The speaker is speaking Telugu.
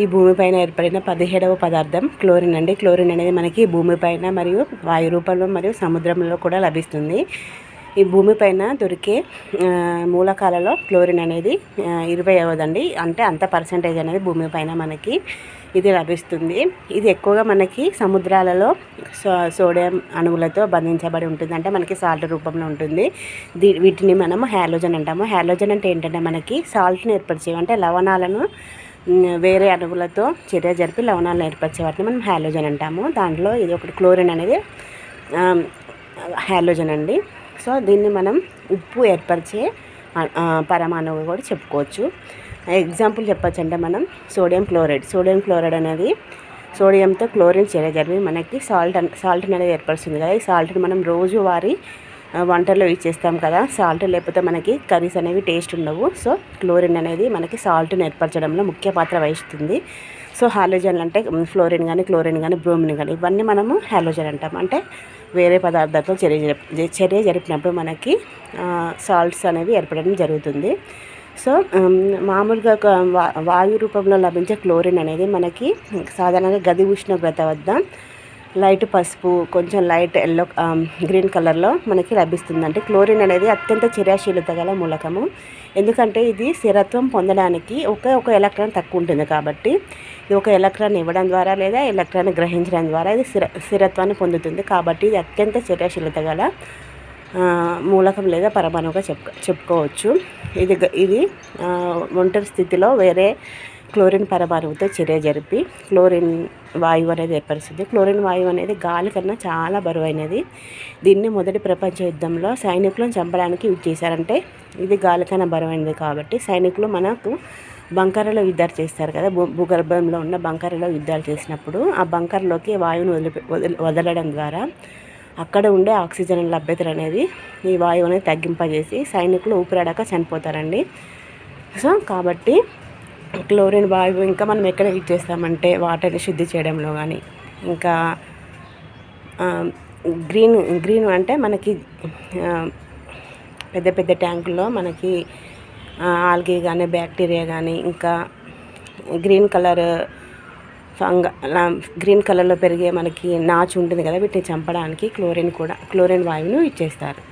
ఈ భూమిపైన ఏర్పడిన పదిహేడవ పదార్థం క్లోరిన్ అండి. క్లోరిన్ అనేది మనకి భూమిపైన మరియు వాయు రూపంలో మరియు సముద్రంలో కూడా లభిస్తుంది. ఈ భూమిపైన దొరికే మూలకాలలో క్లోరిన్ అనేది ఇరవై అవదండి అంటే అంత పర్సంటేజ్ అనేది భూమిపైన మనకి ఇది లభిస్తుంది. ఇది ఎక్కువగా మనకి సముద్రాలలో సో సోడియం అణువులతో బంధించబడి ఉంటుంది. అంటే మనకి సాల్ట్ రూపంలో ఉంటుంది. దీ వీటిని మనము హ్యాలోజన్ అంటాము. హ్యాలోజన్ అంటే ఏంటంటే మనకి సాల్ట్ని ఏర్పరిచేవి. అంటే లవణాలను వేరే అణువులతో చర్య జరిపి లవణాలను ఏర్పరిచే వాటిని మనం హ్యాలోజన్ అంటాము. దాంట్లో ఇది ఒకటి క్లోరిన్ అనేది హ్యాలోజన్ అండి. సో దీన్ని మనం ఉప్పు ఏర్పరిచే పరమాణువు కూడా చెప్పుకోవచ్చు. ఎగ్జాంపుల్ చెప్పచ్చు అంటే మనం సోడియం క్లోరైడ్ సోడియం క్లోరైడ్ అనేది సోడియంతో క్లోరిన్ చర్య జరిపి మనకి సాల్ట్ సాల్ట్ అనేది ఏర్పరుస్తుంది కదా. ఈ సాల్ట్ని మనం రోజువారీ వంటల్లో యూజ్ చేస్తాం కదా సాల్ట్ లేకపోతే మనకి కర్రీస్ అనేవి టేస్ట్ ఉండవు. సో క్లోరిన్ అనేది మనకి సాల్ట్ని ఏర్పరచడంలో ముఖ్య పాత్ర వహిస్తుంది. సో హాలోజన్లు అంటే ఫ్లోరిన్ కానీ క్లోరిన్ కానీ బ్రోమిన్ కానీ ఇవన్నీ మనము హాలోజన్ అంటాం. అంటే వేరే పదార్థాలతో చర్య చర్య జరిపినప్పుడు మనకి సాల్ట్స్ అనేవి ఏర్పడడం జరుగుతుంది. సో మామూలుగా వాయు రూపంలో లభించే క్లోరిన్ అనేది మనకి సాధారణంగా గది ఉష్ణోగ్రత వద్ద లైట్ పసుపు కొంచెం లైట్ ఎల్లో గ్రీన్ కలర్లో మనకి లభిస్తుంది అంటే క్లోరిన్ అనేది అత్యంత చర్యాశీలత గల మూలకము. ఎందుకంటే ఇది స్థిరత్వం పొందడానికి ఒక ఒక ఎలక్ట్రాన్ తక్కువ ఉంటుంది కాబట్టి ఇది ఒక ఎలక్ట్రాన్ ఇవ్వడం ద్వారా లేదా ఎలక్ట్రాన్ గ్రహించడం ద్వారా ఇది స్థిర స్థిరత్వాన్ని పొందుతుంది. కాబట్టి ఇది అత్యంత చర్యాశీలత గల మూలకం లేదా పరమాణువుగా చెప్పుకో చెప్పుకోవచ్చు. ఇది ఇది ఒంటరి స్థితిలో వేరే క్లోరిన్ పరమాణువుతో చర్య జరిపి క్లోరిన్ వాయువు అనేది ఏర్పరుస్తుంది. క్లోరిన్ వాయువు అనేది గాలి కన్నా చాలా బరువైనది. దీన్ని మొదటి ప్రపంచ యుద్ధంలో సైనికులను చంపడానికి యూజ్ చేశారంటే ఇది గాలి కన్నా బరువైనది కాబట్టి సైనికులు మనకు బంకర్లో యుద్ధాలు చేస్తారు కదా. భూ భూగర్భంలో ఉన్న బంకర్లో యుద్ధాలు చేసినప్పుడు ఆ బంకర్లోకి వాయువును వదిలి వదలడం ద్వారా అక్కడ ఉండే ఆక్సిజన్ లభ్యత అనేది ఈ వాయువు అనేది తగ్గింపజేసి సైనికులు ఊపిరాడక చనిపోతారండి. సో కాబట్టి క్లోరిన్ వాయువు ఇంకా మనం ఎక్కడ యూజ్ చేస్తామంటే వాటర్ని శుద్ధి చేయడంలో కానీ ఇంకా గ్రీన్ గ్రీన్ అంటే మనకి పెద్ద పెద్ద ట్యాంకుల్లో మనకి ఆల్గే కానీ బ్యాక్టీరియా కానీ ఇంకా గ్రీన్ కలర్ ఫంగ గ్రీన్ కలర్లో పెరిగే మనకి నాచు ఉంటుంది కదా వీటిని చంపడానికి క్లోరిన్ కూడా క్లోరిన్ వాయువును ఇచ్చేస్తారు